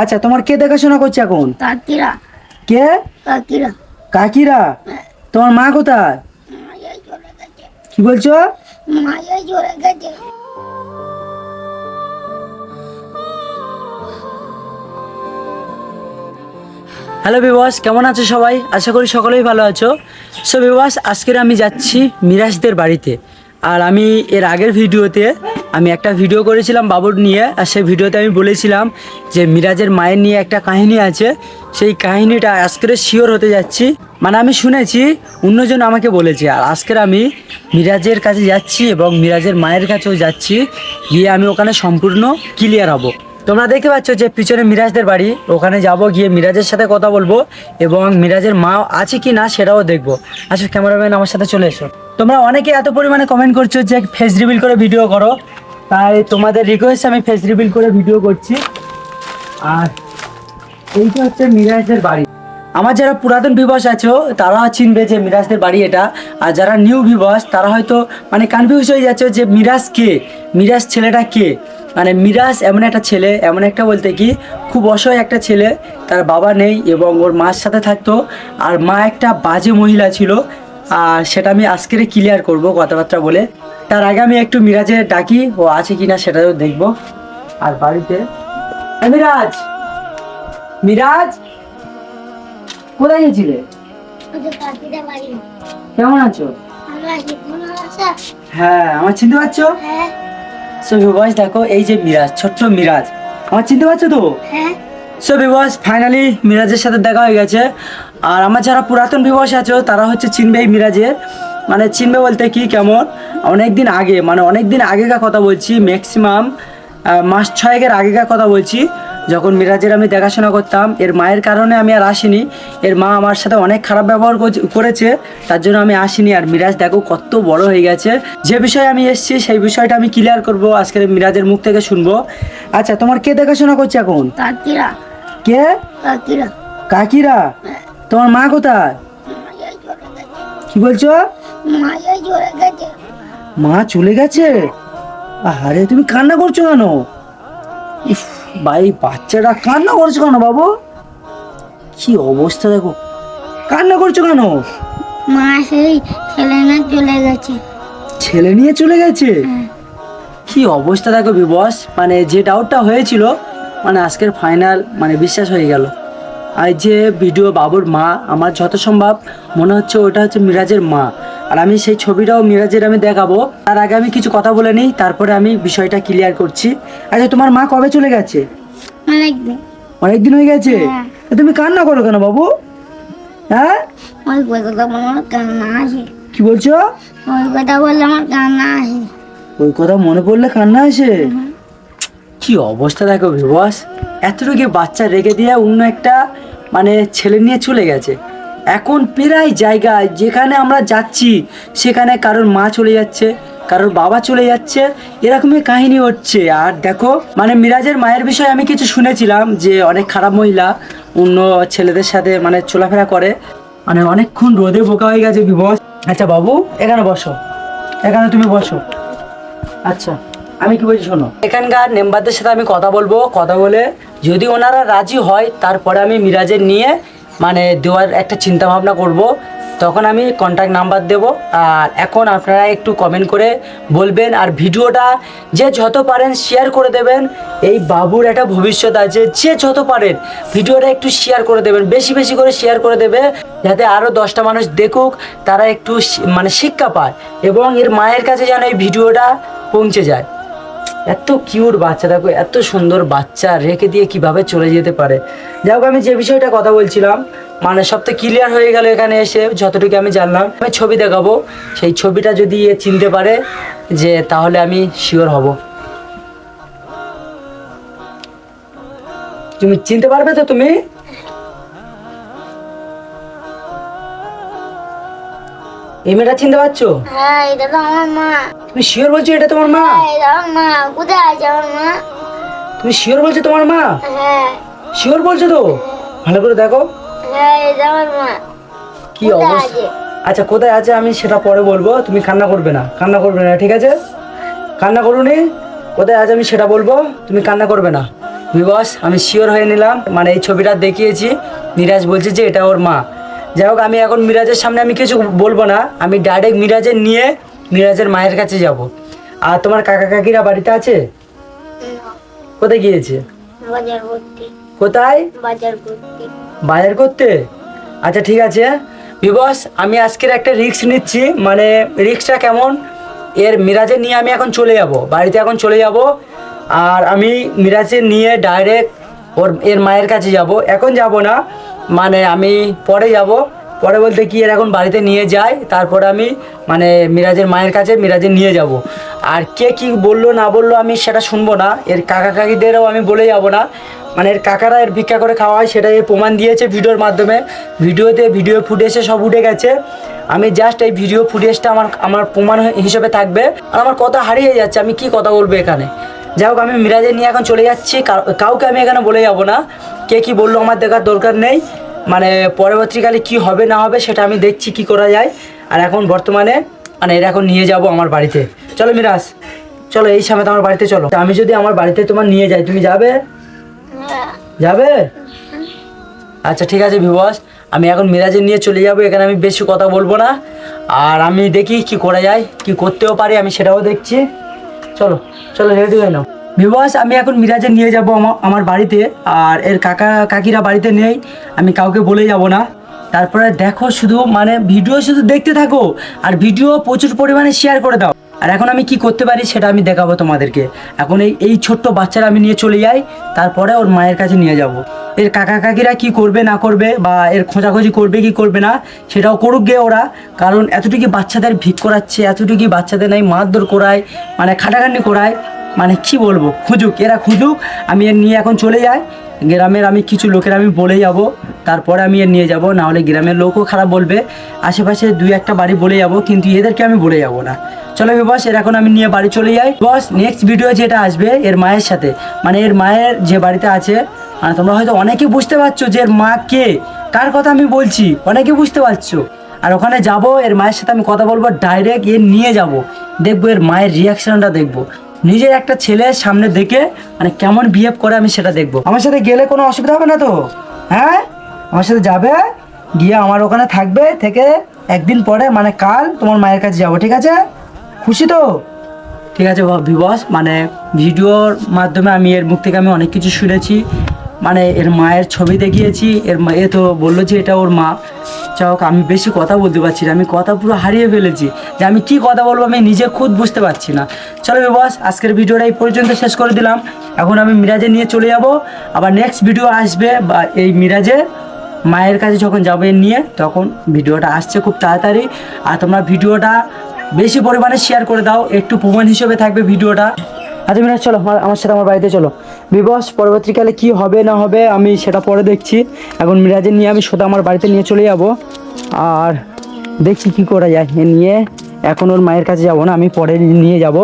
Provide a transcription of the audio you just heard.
আচ্ছা তোমার কে দেখাশোনা করছে এখন? কাকিরা। কে? কাকিরা। কাকিরা? তোমার মা কোথায়? কি বলছো? গেছে। হ্যালো বিবাস কেমন আছো সবাই? আশা করি সকলেই ভালো আছো। সো বিবাস আজকের আমি যাচ্ছি মিরাজদের বাড়িতে। আর আমি এর আগের ভিডিওতে আমি একটা ভিডিও করেছিলাম বাবুর নিয়ে, আর সেই ভিডিওতে আমি বলেছিলাম যে মিরাজের মায়ের নিয়ে একটা কাহিনী আছে। সেই কাহিনীটা আজকের শিওর হতে যাচ্ছি। মানে আমি শুনেছি, অন্যজন আমাকে বলেছে, আর আজকের আমি মিরাজের কাছে যাচ্ছি এবং মিরাজের মায়ের কাছেও যাচ্ছি। গিয়ে আমি ওখানে সম্পূর্ণ ক্লিয়ার হব। তোমরা দেখতে পাচ্ছ যে পিছনে মিরাজদের বাড়ি, ওখানে যাব, গিয়ে মিরাজের সাথে কথা বলব এবং মিরাজের মা আছে কি না সেটাও দেখব। আচ্ছা ক্যামেরাম্যান আমার সাথে চলে এসো। তোমরা অনেকে এত পরিমাণে কমেন্ট করছ যে ফেস রিভিল করে ভিডিও করো। তাই তোমাদের রিকোয়েস্ট আমি ফেস রিভিল করে ভিডিও করছি। আর এইটা হচ্ছে মিরাজের বাড়ি। আমার যারা পুরাতন বিবাস আছো তারা চিনবে যে মিরাজদের বাড়ি এটা। আর যারা নিউ বিবাস তারা হয়তো মানে কনফিউজ হয়ে যাচ্ছে যে মিরাজ কে? মিরাজ ছেলেটা কে? মানে মিরাজ এমন একটা ছেলে, এমন একটা বলতে কি, খুব অসহায় একটা ছেলে। তার বাবা নেই এবং ওর মার সাথে থাকতো। আর মা একটা বাজে মহিলা ছিল। আর সেটা আমি আজকের ক্লিয়ার করব কথাবার্তা বলে। তার আগে আমি একটু মিরাজের ডাকি ও আছে কিনা সেটাও দেখব। আর বাড়িতে? মিরাজ! মিরাজ! কোথায় গেছিলে? কেমন আছো? হ্যাঁ আমার চিনতে পারছ? সো বিবাস দেখো এই যে মিরাজ ছোট্ট মিরাজ। আমার চিনতে পারছ তো? সো বিবাস ফাইনালি মিরাজের সাথে দেখা হয়ে গেছে। আর আমার যারা পুরাতন বিবাস আছো তারা হচ্ছে চিনবে এই মিরাজের। মানে চিনবে বলতে কি কেমন? অনেক দিন আগে মানে অনেক দিন আগেকার কথা বলছি ম্যাক্সিমাম মাস ছয়েকের আগেকার কথা বলছি যখন মিরাজের আমি দেখাশোনা করতাম এর মায়ের কারণে আমি আর আসিনি এর মা আমার সাথে অনেক খারাপ ব্যবহার করেছে তার জন্য আমি আসিনি আর মিরাজ দেখো কত বড় হয়ে গেছে। যে বিষয়ে আমি এসেছি সেই বিষয়টা আমি ক্লিয়ার করব আজকের মিরাজের মুখ থেকে শুনব। আচ্ছা তোমার কে দেখাশোনা করছে এখন? কাকিরা। কে? কাকিরা। কাকিরা? তোমার মা কোথায়? কি বলছো? মায়ের চলে গেছে। মা চলে গেছে? আরে তুমি কান্না করছ কেন? ইফ ভাই বাচ্চাটা কান্না করছ কেন বাবু? কি অবস্থা দেখো। কান্না করছ কেন? মা সেই ছেলে না চলে গেছে। ছেলে নিয়ে চলে গেছে? হ্যাঁ। কি অবস্থা দেখো বিবস মানে যে ডাউটটা হয়েছিল মানে আজকের ফাইনাল মানে বিশ্বাস হয়ে গেল। আর যে ভিডিও বাবুর মা আমার যত সম্ভব মনে হচ্ছে ওটা হচ্ছে মিরাজের মা। আর আমি সেই ছবিটাও মিরাজের আমি দেখাবো। তার আগে আমি কিছু কথা বলে নিই তারপরে আমি বিষয়টা ক্লিয়ার করছি। আচ্ছা তোমার মা কবে চলে গেছে? অনেকদিন। অনেকদিন হয়ে গেছে? হ্যাঁ। তুমি কান্না করো কেন বাবু? হ্যাঁ? ওই কথা বলে আমার কান্না আসে। কি বলছো? ওই কথা বললে আমার কান্না আসে। ওই কথা মনে পড়লে কান্না আসে? কি অবস্থা দেখো বিবস এতটুকু বাচ্চা রেখে দিয়ে অন্য একটা মানে ছেলে নিয়ে চলে গেছে। এখন প্রায় জায়গায় যেখানে আমরা যাচ্ছি, সেখানে কারোর মা চলে যাচ্ছে, কারোর বাবা চলে যাচ্ছে, এরকমই কাহিনী হচ্ছে। আর দেখো মানে মিরাজের মায়ের বিষয়ে আমি কিছু শুনেছিলাম যে অনেক খারাপ মহিলা অন্য ছেলেদের সাথে মানে চলাফেরা করে। মানে অনেকক্ষণ রোদে বোকা হয়ে গেছে বিবস আচ্ছা বাবু, এখানে বসো। এখানে তুমি বসো। আচ্ছা আমি কি বলছি শোনো। এখানকার মেম্বারদের সাথে আমি কথা বলব। কথা বলে যদি ওনারা রাজি হয়, তারপরে আমি মিরাজের নিয়ে মানে দেওয়ার একটা চিন্তা ভাবনা করব, তখন আমি কন্ট্যাক্ট নাম্বার দেব, আর এখন আপনারা একটু কমেন্ট করে বলবেন, আর ভিডিওটা যে যত পারেন শেয়ার করে দেবেন। এই বাবুর একটা ভবিষ্যৎ আছে, যে যত পারেন ভিডিওটা একটু শেয়ার করে দেবেন, বেশি বেশি করে শেয়ার করে দেবে, যাতে আরও দশটা মানুষ দেখুক, তারা একটু মানে শিক্ষা পায়, এবং এর মায়ের কাছে যেন এই ভিডিওটা পৌঁছে যায়। এত কিউট দেখো এত সুন্দর বাচ্চা, রেখে দিয়ে কীভাবে চলে যেতে পারে? যাই হোক, আমি যে বিষয়টা কথা বলছিলাম মানে সব তো ক্লিয়ার হয়ে গেল এখানে এসে, যতটুকু আমি জানলাম। আমি ছবি দেখাবো, সেই ছবিটা যদি চিনতে পারে, যে তাহলে আমি শিওর হব। তুমি চিনতে পারবে তো তুমি? এই মেয়েটা চিনতে পারছ? হ্যাঁ এটা তো আমার মা। তুমি শিওর বলছো এটা তোমার মা? হ্যাঁ এটা আমার মা। কোথায় আছে আমার মা? তুমি শিওর বলছো তোমার মা? হ্যাঁ। শিওর বলছো তো? ভালো করে দেখো। হ্যাঁ এটা আমার মা। কি অবস্থা? আচ্ছা কোথায় আছে আমি সেটা পরে বলব। তুমি কান্না করবে না। কান্না করবে না ঠিক আছে? কান্না করুনি কোথায় আছে আমি সেটা বলব। তুমি কান্না করবে না। বিবস আমি শিওর হয়ে নিলাম। মানে এই ছবিটা দেখিয়েছি। মিরাজ বলছে যে এটা ওর মা। যাই হোক আমি এখন মিরাজের সামনে আমি কিছু বলব না। আমি ডাইরেক্ট মিরাজের নিয়ে মিরাজের মায়ের কাছে যাব। আর তোমার কাকা কাকিরা বাড়িতে আছে? কোথায় গিয়েছে? বাজার করতে। কোথায়? বাজার করতে। বাজার করতে? আচ্ছা ঠিক আছে। বিবস আমি আজকের একটা রিক্স নিচ্ছি। মানে রিক্সটা কেমন? এর মিরাজে নিয়ে আমি এখন চলে যাব। বাড়িতে এখন চলে যাব। আর আমি মিরাজে নিয়ে ডাইরেক্ট ওর এর মায়ের কাছে যাব। এখন যাব না। মানে আমি পরে যাব। পরে বলতে কি, এর এখন বাড়িতে নিয়ে যায়, তারপরে আমি মানে মিরাজের মায়ের কাছে মিরাজে নিয়ে যাব। আর কে কি বলল, না বলল আমি সেটা শুনব না। এর কাকা কাকিদেরও আমি বলে যাব না। মানে এর কাকারা এর ভিক্ষা করে খাওয়া হয় সেটা এর প্রমাণ দিয়েছে ভিডিওর মাধ্যমে। ভিডিওতে ভিডিও ফুটেজে সব উঠে গেছে। আমি জাস্ট এই ভিডিও ফুটেজটা আমার আমার প্রমাণ হিসেবে থাকবে। আর আমার কথা হারিয়ে যাচ্ছে, আমি কি কথা বলব এখানে? যাই হোক, আমি মিরাজে নিয়ে এখন চলে যাচ্ছি। কাউকে আমি এখানে বলে যাব না। কে কি বলল আমার দেখার দরকার নেই। মানে পরবর্তীকালে কি হবে, না হবে সেটা আমি দেখছি কি করা যায়। আর এখন বর্তমানে মানে এর এখন নিয়ে যাব আমার বাড়িতে। চলো মিরাজ, চলো এই সময় আমার বাড়িতে চলো। আমি যদি আমার বাড়িতে তোমার নিয়ে যাই, তুমি যাবে? যাবে? আচ্ছা ঠিক আছে বিবস আমি এখন মিরাজে নিয়ে চলে যাব, এখানে আমি বেশি কথা বলব না। আর আমি দেখি কি করা যায়, কি করতেও পারি, আমি সেটাও দেখছি। চলো চলো রেডি হয়ে নাও। বিবস, আমি এখন মিরাজে নিয়ে যাব আমার বাড়িতে। আর এর কাকা, কাকিরা বাড়িতে নেই, আমি কাউকে বলে যাব না। তারপরে দেখো শুধু মানে ভিডিও শুধু দেখতে থাকো, আর ভিডিও প্রচুর পরিমাণে শেয়ার করে দাও। আর এখন আমি কি করতে পারি সেটা আমি দেখাবো তোমাদেরকে। এখন এই এই ছোট্ট বাচ্চারা আমি নিয়ে চলে যাই, তারপরে ওর মায়ের কাছে নিয়ে যাব। এর কাকা, কাকিরা কি করবে, না করবে, বা এর খোঁজাখুঁজি করবে, কি করবে না, সেটাও করুক গে ওরা। কারণ এতটুকু বাচ্চাদের ভিক করাচ্ছে, এতটুকু বাচ্চাদের নাই মারধর করায় মানে খাটাখাটনি করায়। মানে কি বলব, খুঁজুক, এরা খুঁজুক, আমি এর নিয়ে এখন চলে যাই। গ্রামের আমি কিছু লোকের আমি বলে যাব, তারপরে আমি এর নিয়ে যাব না হলে গ্রামের লোকও খারাপ বলবে। আশেপাশে দুই একটা বাড়ি বলে যাব, কিন্তু এদেরকে আমি বলে যাব না। চলো বস এর এখন আমি নিয়ে বাড়ি চলে যাই। বস নেক্সট ভিডিও যেটা আসবে, এর মায়ের সাথে। মানে এর মায়ের যে বাড়িতে আছে মানে তোমরা হয়তো অনেকে বুঝতে পারছ যে এর মা কে? কার কথা আমি বলছি? অনেকে বুঝতে পারছ। আর ওখানে যাব, এর মায়ের সাথে আমি কথা বলব ডাইরেক্ট এর নিয়ে যাব। দেখব এর মায়ের রিয়াকশনটা দেখব। নিজের একটা ছেলে সামনে দেখে মানে কেমন বিহেভ করে আমি সেটা দেখব। আমার সাথে গেলে কোনো অসুবিধা হবে না তো? হ্যাঁ? আমার সাথে যাবে, গিয়ে আমার ওখানে থাকবে, থেকে একদিন পরে মানে কাল তোমার মায়ের কাছে যাব, ঠিক আছে? খুশি তো? ঠিক আছে বিবস মানে ভিডিওর মাধ্যমে আমি এর মুখ থেকে আমি অনেক কিছু শুনেছি। মানে এর মায়ের ছবি দেখিয়েছি, এর মা এ তো বলল যে এটা ওর মা। যাই আমি বেশি কথা বলতে পারছি না, আমি কথা পুরো হারিয়ে ফেলেছি। যে আমি কি কথা বলব আমি নিজে খুদ বুঝতে পারছি না। চলো বিবস আজকের ভিডিওটা এই পর্যন্ত শেষ করে দিলাম। এখন আমি মিরাজে নিয়ে চলে যাব। আবার নেক্সট ভিডিও আসবে, বা এই মিরাজে মায়ের কাছে যখন যাবে নিয়ে, তখন ভিডিওটা আসছে খুব তাড়াতাড়ি। আর তোমরা ভিডিওটা বেশি পরিমাণে শেয়ার করে দাও, একটু প্রমাণ হিসেবে থাকবে ভিডিওটা। আচ্ছা মিনাজ চলো, আমার সাথে আমার বাড়িতে চলো। বিবস, পরবর্তীকালে কি হবে না হবে আমি সেটা পরে দেখছি। এখন মিরাজে নিয়ে আমি সোজা আমার বাড়িতে নিয়ে চলে যাব। আর দেখছি কি করা যায় নিয়ে। এখন ওর মায়ের কাছে যাব না, আমি পরে নিয়ে যাব।